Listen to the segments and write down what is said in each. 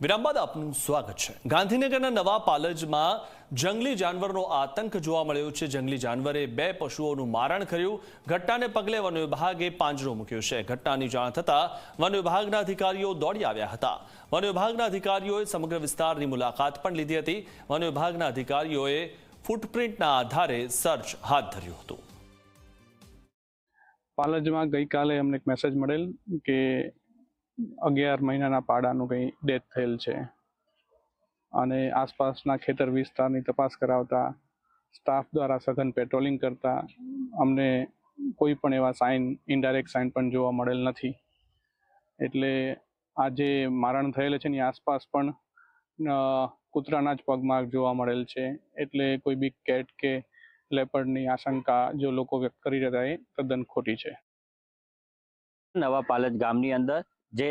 વિરામ બાદ આપનું સ્વાગત છે. ગાંધીનગરના નવા પાલજમાં જંગલી જાનવરનો આતંક જોવા મળ્યો છે. જંગલી જાનવરે બે પશુઓનું મારણ કર્યું. ઘટનાને પગલે વન વિભાગે પાંજરો મૂક્યો છે. ઘટનાની જાણ થતાં વન વિભાગના અધિકારીઓ દોડી આવ્યા હતા. વન વિભાગના અધિકારીઓએ સમગ્ર વિસ્તારની મુલાકાત પણ લીધી હતી. વન વિભાગના અધિકારીઓએ ફૂટપ્રિન્ટના આધારે સર્ચ હાથ ધર્યું હતું. પાલજમાં ગઈકાલે અમને એક મેસેજ મળેલ કે અગિયાર મહિનાના પાડાનું કંઈ ડેથ થયેલ છે. અને આસપાસના ખેતર વિસ્તારની તપાસ કરાવતા, સ્ટાફ દ્વારા સઘન પેટ્રોલિંગ કરતા, અમને કોઈ પણ એવા સાઇન, ઇનડાયરેક્ટ સાઇન પણ જોવા મળેલ નથી. એટલે આ જે મારણ થયેલ છે એની આસપાસ પણ કૂતરાના જ પગમાર્ગ જોવા મળેલ છે. એટલે કોઈ બી કેટ કે લેપર્ડની આશંકા જો લોકો વ્યક્ત કરી રહ્યા એ તદ્દન ખોટી છે. નવા પાલજ ગામની અંદર જે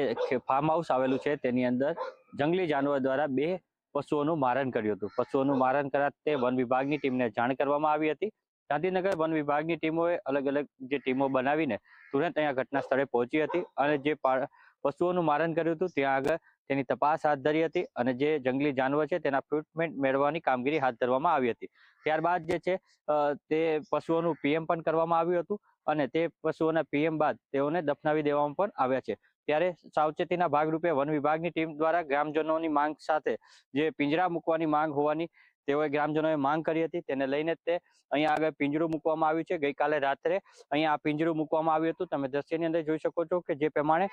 ફાર્મ હાઉસ આવેલું છે તેની અંદર જંગલી જાનવર દ્વારા બે પશુઓનું મારણ કર્યું હતું. પશુઓનું મારણ કરાતે વન વિભાગની ટીમને જાણ કરવામાં આવી હતી. ગાંધીનગર વન વિભાગની ટીમોએ અલગ અલગ જે ટીમો બનાવીને તુરંત અહીંયા ઘટના સ્થળે પહોંચી હતી અને જે પશુઓનું મારણ કર્યું હતું ત્યાં આગળ તેની તપાસ હાથ ધરી હતી અને જે જંગલી જાનવર છે તેના ટ્રીટમેન્ટ મેળવવાની કામગીરી હાથ ધરવામાં આવી હતી. ત્યારબાદ જે છે તે પશુઓનું પીએમ પણ કરવામાં આવ્યું હતું અને તે પશુઓના પીએમ બાદ તેઓને દફનાવી દેવામાં પણ આવ્યા છે. ત્યારે સાવચેતીના ભાગરૂપે વન વિભાગની ટીમ દ્વારા ગ્રામજનોની માંગ સાથે જે પિંજરા મૂકવાની માંગ હોવાની તેઓએ ગ્રામજનોએ માંગ કરી હતી. તેને લઈને તે અહીંયા આગળ પિંજરું મૂકવામાં આવ્યું છે. ગઈકાલે રાત્રે અહીંયા આ પિંજરું મૂકવામાં આવ્યું હતું. તમે દ્રશ્યની અંદર જોઈ શકો છો કે જે પ્રમાણે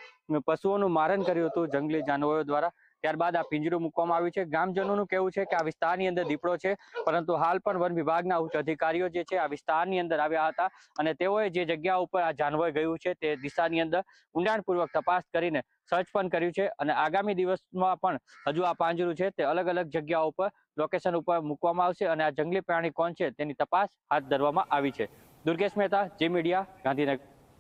પશુઓનું મારણ કર્યું હતું જંગલી જાનવરો દ્વારા ત્યારબાદ આ પિંજરું મૂકવામાં આવ્યું છે. ગ્રામજનોનું કહેવું છે કે આ વિસ્તારની અંદર દીપડો છે, પરંતુ હાલ પણ વન વિભાગના ઉચ્ચ અધિકારીઓ જે છે, આ વિસ્તારની અંદર આવ્યા હતા અને તેઓએ જે જગ્યા ઉપર આ જાનવર ગયું છે, તે દિશાની અંદર ઊંડાણપૂર્વક તપાસ કરીને સર્ચ પણ કર્યું છે અને આગામી દિવસમાં પણ હજુ આ પાંજરું છે, તે અલગ અલગ જગ્યાઓ ઉપર લોકેશન ઉપર મૂકવામાં આવશે અને આ જંગલી પ્રાણી કોણ છે, તેની તપાસ હાથ ધરવામાં આવી છે. દુર્ગેશ મહેતા, જે મીડિયા, ગાંધીનગર.